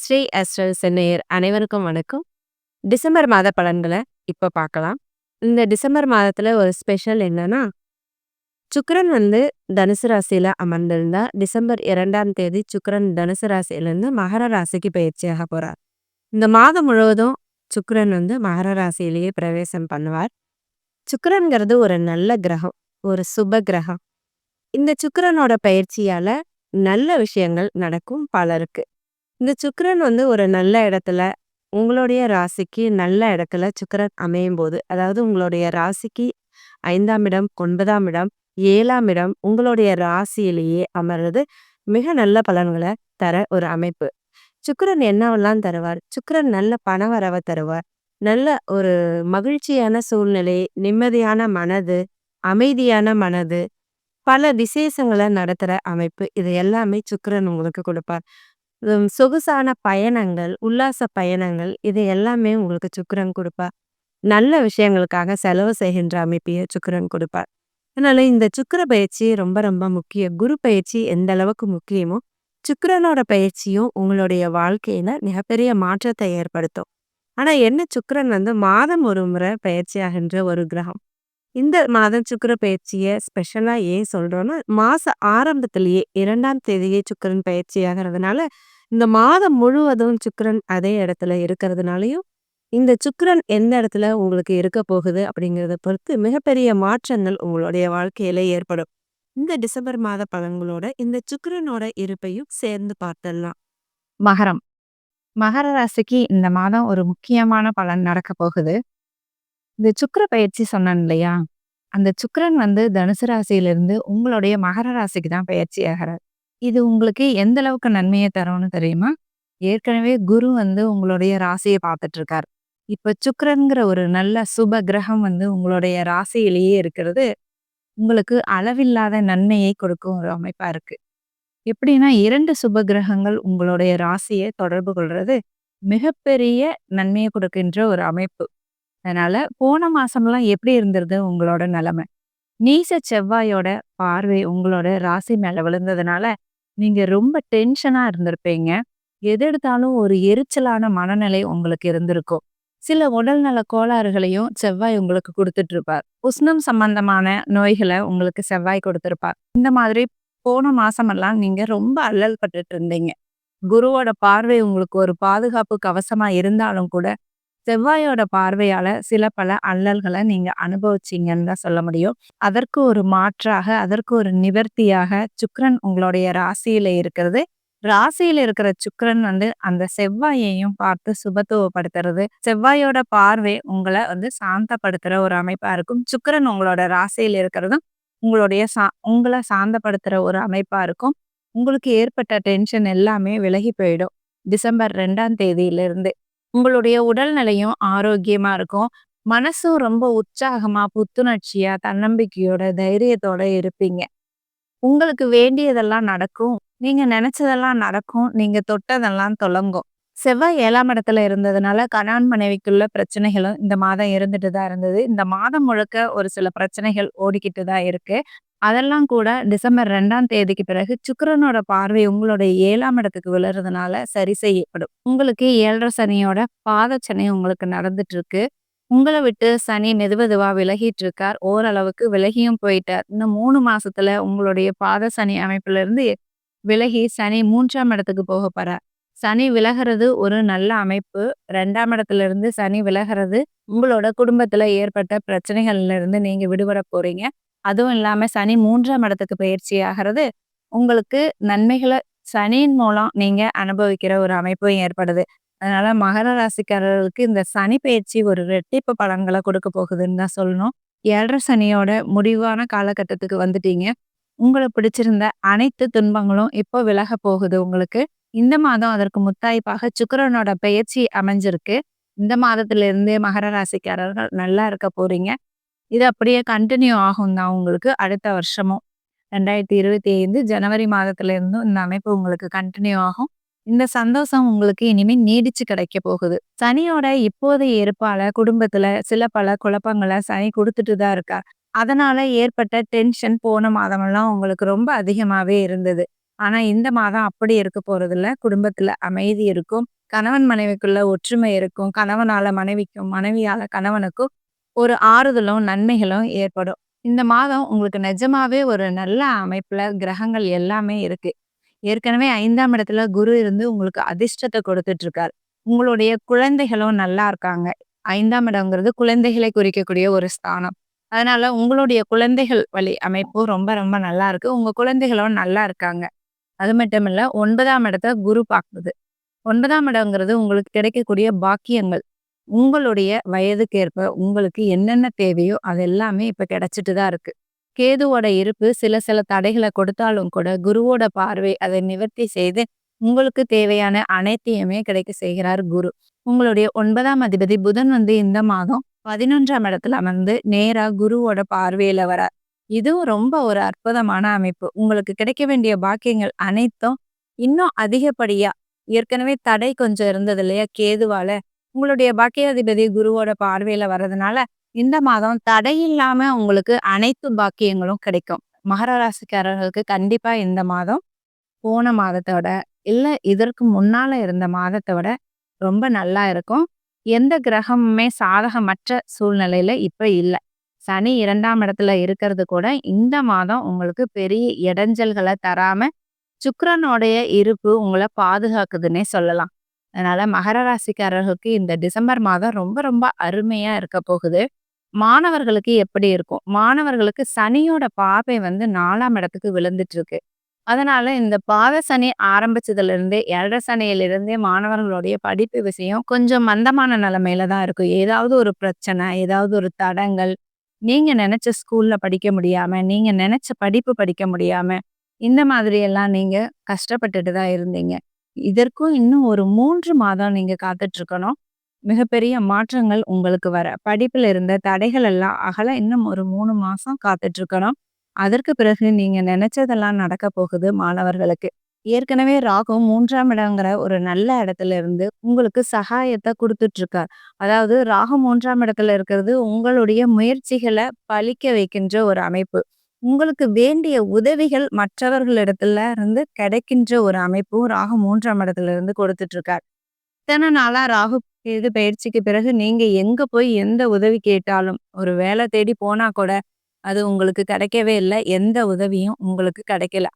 Sri astral சென்னையர் அனைவருக்கும் வணக்கம். December மாத பலன்கள இப்போ பார்க்கலாம். இந்த டிசம்பர் மாதத்துல ஒரு ஸ்பெஷல் என்னன்னா, சுக்கரன் வந்து தனுசு ராசியில் அமர்ந்திருந்தா, டிசம்பர் இரண்டாம் தேதி சுக்கரன் தனுசு ராசியிலேருந்து மகர ராசிக்கு பயிற்சியாக போறார். இந்த மாதம் முழுவதும் சுக்கரன் வந்து மகர ராசியிலேயே பிரவேசம் பண்ணுவார். சுக்கரன்கிறது ஒரு நல்ல கிரகம். ஒரு சுப கிரகம். இந்த சுக்கரனோட பயிற்சியால நல்ல விஷயங்கள் நடக்கும் பலருக்கு. இந்த சுக்கரன் வந்து ஒரு நல்ல இடத்துல உங்களுடைய ராசிக்கு நல்ல இடத்துல சுக்ரன் அமையும் போது அதாவது உங்களுடைய ராசிக்கு ஐந்தாம் இடம், ஒன்பதாம் இடம், ஏழாம் இடம் உங்களுடைய ராசியிலேயே அமர்றது மிக நல்ல பலன்களை தர ஒரு அமைப்பு. சுக்கரன் என்னவெல்லாம் தருவார்? சுக்கிரன் நல்ல பணவரவ தருவார். நல்ல ஒரு மகிழ்ச்சியான சூழ்நிலை, நிம்மதியான மனது, அமைதியான மனது, பல விசேஷங்களை நடத்துற அமைப்பு. இது எல்லாமே சுக்கரன் உங்களுக்கு கொடுப்பார். சொகுசான பயணங்கள், உல்லாச பயணங்கள் இது எல்லாமே உங்களுக்கு சுக்கிரன் கொடுப்பார். நல்ல விஷயங்களுக்காக செலவு செய்கின்ற அமைப்பையே சுக்கரன் கொடுப்பார். அதனால இந்த சுக்கர பயிற்சி ரொம்ப ரொம்ப முக்கிய குரு பயிற்சி எந்த அளவுக்கு முக்கியமோ, சுக்கரனோட பயிற்சியும் உங்களுடைய வாழ்க்கையில மிகப்பெரிய மாற்றத்தை ஏற்படுத்தும். ஆனா என்ன சுக்கரன் வந்து மாதம் ஒரு முறை பயிற்சியாகின்ற ஒரு கிரகம். இந்த மாதம் சுக்கர பயிற்சிய ஸ்பெஷலாக ஏன் சொல்றோம்னா, மாச ஆரம்பத்திலேயே இரண்டாம் தேதியே சுக்கிரன் பயிற்சியாகிறதுனால, இந்த மாதம் முழுவதும் சுக்கரன் அதே இடத்துல இருக்கிறதுனாலயும், இந்த சுக்கரன் எந்த இடத்துல உங்களுக்கு இருக்க போகுது அப்படிங்கிறத பொறுத்து மிகப்பெரிய மாற்றங்கள் உங்களுடைய வாழ்க்கையில ஏற்படும். இந்த டிசம்பர் மாத பலன்களோட இந்த சுக்கரனோட இருப்பையும் சேர்ந்து பார்த்துடலாம் மகரம். மகர ராசிக்கு இந்த மாதம் ஒரு முக்கியமான பலன் நடக்க போகுது. இந்த சுக்கர பயிற்சி சொன்னேன் இல்லையா? அந்த சுக்கிரன் வந்து தனுசு ராசியிலிருந்து உங்களுடைய மகர ராசிக்கு தான் பயிற்சி ஆகிறார். இது உங்களுக்கு எந்த அளவுக்கு நன்மையை தரும்னு தெரியுமா? ஏற்கனவே குரு வந்து உங்களுடைய ராசியை பார்த்துட்டு இருக்கார். இப்போ சுக்கிரன்ங்கிற ஒரு நல்ல சுப கிரகம் வந்து உங்களுடைய ராசியிலேயே இருக்கிறது, உங்களுக்கு அளவில்லாத நன்மையை கொடுக்கும் ஒரு அமைப்பா இருக்கு. எப்படின்னா இரண்டு சுப கிரகங்கள் உங்களுடைய ராசியை தொடர்பு கொள்வது மிகப்பெரிய நன்மையை கொடுக்கின்ற ஒரு அமைப்பு. அதனால போன மாசம்லாம் எப்படி இருந்தது உங்களோட நிலைமை? நீச செவ்வாயோட பார்வை உங்களோட ராசி மேல விழுந்ததுனால, நீங்க ரொம்ப டென்ஷனா இருந்திருப்பீங்க. எது எடுத்தாலும் ஒரு எரிச்சலான மனநிலை உங்களுக்கு இருந்திருக்கும். சில உடல்நல கோளாறுகளையும் செவ்வாய் உங்களுக்கு குடுத்துட்டு இருப்பார். உஷ்ணம் சம்பந்தமான நோய்கள உங்களுக்கு செவ்வாய் கொடுத்திருப்பார். இந்த மாதிரி போன மாசமெல்லாம் நீங்க ரொம்ப அல்லல் பட்டுட்டு இருந்தீங்க. குருவோட பார்வை உங்களுக்கு ஒரு பாதுகாப்பு கவசமா இருந்தாலும் கூட, செவ்வாயோட பார்வையால சில பல அல்லல்களை நீங்க அனுபவிச்சீங்கன்னு தான் சொல்ல முடியும். அதற்கு ஒரு மாற்றாக, அதற்கு ஒரு நிவர்த்தியாக சுக்ரன் உங்களுடைய ராசியில இருக்கிறது. ராசியில இருக்கிற சுக்கரன் வந்து அந்த செவ்வாயையும் பார்த்து சுபத்துவப்படுத்துறது. செவ்வாயோட பார்வை உங்களை வந்து சாந்தப்படுத்துற ஒரு அமைப்பா இருக்கும். சுக்கரன் உங்களோட ராசியில் இருக்கிறதும், உங்களுடைய சா உங்களை சாந்தப்படுத்துற ஒரு அமைப்பா இருக்கும். உங்களுக்கு ஏற்பட்ட டென்ஷன் எல்லாமே விலகி போயிடும். டிசம்பர் ரெண்டாம் தேதியிலிருந்து. உங்களுடைய உடல்நிலையும் ஆரோக்கியமா இருக்கும். மனசும் ரொம்ப உற்சாகமா, புத்துணர்ச்சியா, தன்னம்பிக்கையோட, தைரியத்தோட இருப்பீங்க. உங்களுக்கு வேண்டியதெல்லாம் நடக்கும். நீங்க நெனச்சதெல்லாம் நடக்கும். நீங்க தொட்டதெல்லாம் தொலங்கும் செவ்வாய் 7ஆம் இடத்துல இருந்ததுனால கணவன் மனைவிக்குள்ள பிரச்சனைகளும் இந்த மாதம் இருந்துட்டு தான் இருந்தது. இந்த மாதம் முழுக்க ஒரு சில பிரச்சனைகள் ஓடிக்கிட்டு தான் இருக்கு. அதெல்லாம் கூட டிசம்பர் ரெண்டாம் தேதிக்கு பிறகு சுக்கரனோட பார்வை உங்களுடைய ஏழாம் இடத்துக்கு விழுறதுனால சரி செய்யப்படும். உங்களுக்கு ஏழரை சனியோட பாதச்சனி உங்களுக்கு நடந்துட்டு இருக்கு. உங்களை விட்டு சனி மெதுமெதுவா விலகிட்டு இருக்கார். ஓரளவுக்கு விலகியும் போயிட்டார். இந்த மூணு மாசத்துல உங்களுடைய பாத சனி அமைப்பிலிருந்து விலகி சனி மூன்றாம் இடத்துக்கு போக போறார். சனி விலகிறது ஒரு நல்ல அமைப்பு. ரெண்டாம் இடத்துல இருந்து சனி விலகிறது உங்களோட குடும்பத்துல ஏற்பட்ட பிரச்சனைகள்ல இருந்து நீங்க விடுபட போறீங்க. அதுவும் இல்லாம சனி மூன்றாம் இடத்துக்கு பயிற்சி ஆகிறது, உங்களுக்கு நன்மைகளை சனியின் மூலம் நீங்க அனுபவிக்கிற ஒரு அமைப்பும் ஏற்படுது. அதனால மகர ராசிக்காரர்களுக்கு இந்த சனி பயிற்சி ஒரு ரெட்டிப்பு பலன்களை கொடுக்க போகுதுன்னு தான் சொல்லணும். ஏழரை சனியோட முடிவான காலகட்டத்துக்கு வந்துட்டீங்க. உங்களை பிடிச்சிருந்த அனைத்து துன்பங்களும் இப்போ விலக போகுது உங்களுக்கு. இந்த மாதம் அதற்கு முத்தாய்ப்பாக சுக்கரனோட பயிற்சி அமைஞ்சிருக்கு. இந்த மாதத்திலிருந்தே மகர ராசிக்காரர்கள் நல்லா இருக்க போறீங்க. இது அப்படியே கண்டினியூ ஆகும் தான் உங்களுக்கு அடுத்த வருஷமும். 2025 ஜனவரி மாதத்திலிருந்தும் இந்த அமைப்பு உங்களுக்கு கண்டினியூ ஆகும். இந்த சந்தோஷம் உங்களுக்கு இனிமே நீடிச்சு கிடைக்க போகுது. சனியோட இப்போதைய இருப்பால குடும்பத்துல சில பல குழப்பங்களை சனி கொடுத்துட்டு தான் இருக்கார். அதனால ஏற்பட்ட டென்ஷன் போன மாதமெல்லாம் உங்களுக்கு ரொம்ப அதிகமாவே இருந்தது. ஆனா இந்த மாதம் அப்படி இருக்க போறதில்ல. குடும்பத்துல அமைதி இருக்கும். கணவன் மனைவிக்குள்ள ஒற்றுமை இருக்கும். கணவனால மனைவிக்கும், மனைவியால கணவனுக்கும் ஒரு ஆறுதலும், நன்மைகளும் ஏற்படும். இந்த மாதம் உங்களுக்கு நிஜமாவே ஒரு நல்ல அமைப்புல கிரகங்கள் எல்லாமே இருக்கு. ஏற்கனவே ஐந்தாம் இடத்துல குரு இருந்து உங்களுக்கு அதிர்ஷ்டத்தை கொடுத்துட்டு இருக்காரு. உங்களுடைய குழந்தைகளும் நல்லா இருக்காங்க. ஐந்தாம் இடம்ங்கிறது குழந்தைகளை குறிக்கக்கூடிய ஒரு ஸ்தானம். அதனால உங்களுடைய குழந்தைகள் வழி அமைப்பு ரொம்ப ரொம்ப நல்லா இருக்கு. உங்க குழந்தைகளும் நல்லா இருக்காங்க. அது மட்டும் இல்ல ஒன்பதாம் இடத்த குரு பார்க்குது. ஒன்பதாம் இடங்கிறது உங்களுக்கு கிடைக்கக்கூடிய பாக்கியங்கள். உங்களுடைய வயதுக்கேற்ப உங்களுக்கு என்னென்ன தேவையோ அது எல்லாமே இப்ப கிடைச்சிட்டு தான் இருக்கு. கேதுவோட இருப்பு சில சில தடைகளை கொடுத்தாலும் கூட குருவோட பார்வை அதை நிவர்த்தி செய்து உங்களுக்கு தேவையான அனைத்தையுமே கிடைக்க செய்கிறார் குரு. உங்களுடைய ஒன்பதாம் அதிபதி புதன் வந்து இந்த மாதம் 11ஆம் இடத்துல அமர்ந்து நேரா குருவோட பார்வையில வரார். இதுவும் ரொம்ப ஒரு அற்புதமான அமைப்பு. உங்களுக்கு கிடைக்க வேண்டிய பாக்கியங்கள் அனைத்தும் இன்னும் அதிகப்படியா ஏற்கனவே தடை கொஞ்சம் இருந்தது இல்லையா கேதுவால. உங்களுடைய பாக்கியாதிபதி குருவோட பார்வையில வர்றதுனால இந்த மாதம் தடையில்லாம உங்களுக்கு அனைத்து பாக்கியங்களும் கிடைக்கும். மகர ராசிக்காரர்களுக்கு கண்டிப்பா இந்த மாதம் போன மாதத்தோட இல்லை இல்ல இதற்கு முன்னால இருந்த மாதத்தோட ரொம்ப நல்லா இருக்கும். எந்த கிரகமுமே சாதகமற்ற சூழ்நிலையில இப்ப இல்லை சனி இரண்டாம் இடத்துல இருக்கிறது கூட இந்த மாதம் உங்களுக்கு பெரிய இடைஞ்சல்களை தராம, சுக்கரனுடைய இருப்பு உங்களை பாதுகாக்குதுன்னே சொல்லலாம். அதனால மகர ராசிக்காரர்களுக்கு இந்த டிசம்பர் மாதம் ரொம்ப ரொம்ப அருமையா இருக்க போகுது. மாணவர்களுக்கு எப்படி இருக்கும்? மாணவர்களுக்கு சனியோட பாவை வந்து நாலாம் இடத்துக்கு விழுந்துட்டு இருக்கு. அதனால இந்த பாத சனி ஆரம்பிச்சதுலருந்தே 7 சனியிலிருந்தே மாணவர்களுடைய படிப்பு விஷயம் கொஞ்சம் மந்தமான நிலைமையில தான் இருக்கும். ஏதாவது ஒரு பிரச்சனை, ஏதாவது ஒரு தடங்கள் நீங்க நினைச்ச ஸ்கூல்ல படிக்க முடியாம, நீங்க நினைச்ச படிப்பு படிக்க முடியாம, இந்த மாதிரி எல்லாம் நீங்க கஷ்டப்பட்டுட்டு தான் இருந்தீங்க. இதற்கும் இன்னும் ஒரு மூன்று மாதம் நீங்க காத்துட்டு இருக்கணும். மிகப்பெரிய மாற்றங்கள் உங்களுக்கு வர. படிப்புல இருந்த தடைகள் எல்லாம் அகல இன்னும் ஒரு மூணு மாசம் காத்துட்டு இருக்கணும். அதற்கு பிறகு நீங்க நினைச்சதெல்லாம் நடக்க போகுது மாணவர்களுக்கு. ஏற்கனவே ராகு மூன்றாம் இடங்கிற ஒரு நல்ல இடத்துல இருந்து உங்களுக்கு சகாயத்தை கொடுத்துட்டு இருக்கார். அதாவது ராகு மூன்றாம் இடத்துல இருக்கிறது உங்களுடைய முயற்சிகளை பலிக்க வைக்கின்ற ஒரு அமைப்பு. உங்களுக்கு வேண்டிய உதவிகள் மற்றவர்களிடத்துல இருந்து கிடைக்கின்ற ஒரு அமைப்பும் ராகு மூன்றாம் இடத்துல இருந்து கொடுத்துட்டு இருக்கார். இத்தனை நாளா ராகு இது பயிற்சிக்கு பிறகு நீங்க எங்க போய் எந்த உதவி கேட்டாலும், ஒரு வேலை தேடி போனா கூட அது உங்களுக்கு கிடைக்கவே இல்லை எந்த உதவியும் உங்களுக்கு கிடைக்கல.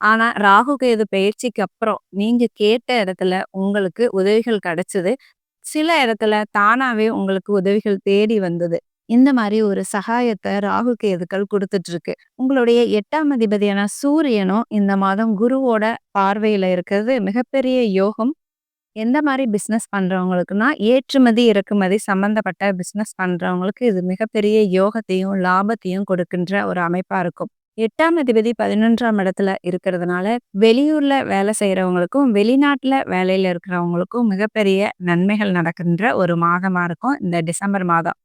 ஆனா ராகு கேது பயிற்சிக்கு அப்புறம் நீங்க கேட்ட இடத்துல உங்களுக்கு உதவிகள் கிடைச்சது. சில இடத்துல தானாவே உங்களுக்கு உதவிகள் தேடி வந்தது. இந்த மாதிரி ஒரு சகாயத்தை ராகு கேதுக்கள் கொடுத்துட்டு இருக்கு. உங்களுடைய எட்டாம் அதிபதியான சூரியனும் இந்த மாதம் குருவோட பார்வையில இருக்கிறது மிகப்பெரிய யோகம். எந்த மாதிரி பிஸ்னஸ் பண்றவங்களுக்குன்னா, ஏற்றுமதி, இறக்குமதி சம்பந்தப்பட்ட பிஸ்னஸ் பண்றவங்களுக்கு இது மிகப்பெரிய யோகத்தையும், லாபத்தையும் கொடுக்கின்ற ஒரு அமைப்பா இருக்கும். எட்டாம் அதிபதி 11ஆம் இடத்துல இருக்கிறதுனால, வெளியூர்ல வேலை செய்யறவங்களுக்கும் வெளிநாட்டுல வேலையில இருக்கிறவங்களுக்கும் மிகப்பெரிய நன்மைகள் நடக்கின்ற ஒரு மாதமா இருக்கும் இந்த டிசம்பர் மாதம்.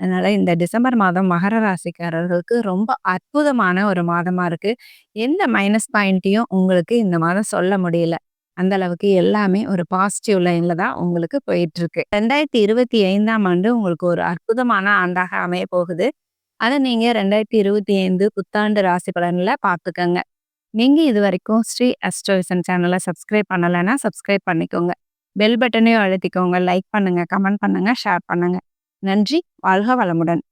அதனால இந்த டிசம்பர் மாதம் மகர ராசிக்காரர்களுக்கு ரொம்ப அற்புதமான ஒரு மாதமா இருக்கு. எந்த மைனஸ் பாயிண்ட்டையும் உங்களுக்கு இந்த மாதம் சொல்ல முடியல. அந்த அளவுக்கு எல்லாமே ஒரு பாசிட்டிவ் லைன்ல தான் உங்களுக்கு போயிட்டு இருக்கு. 2025ஆம் ஆண்டு உங்களுக்கு ஒரு அற்புதமான ஆண்டாக அமைய போகுது. அத நீங்க 2025 புத்தாண்டு ராசி பலன்ல நீங்கள் நீங்க இதுவரைக்கும் ஸ்ரீ அஸ்ட்ரோவிசன் சேனலை சப்ஸ்கிரைப் பண்ணலைன்னா சப்ஸ்கிரைப் பண்ணிக்கோங்க. பெல் பட்டனையும் அழுத்திக்கோங்க. லைக் பண்ணுங்க, கமெண்ட் பண்ணுங்க, ஷேர் பண்ணுங்க. நன்றி. வாழ்க வளமுடன்.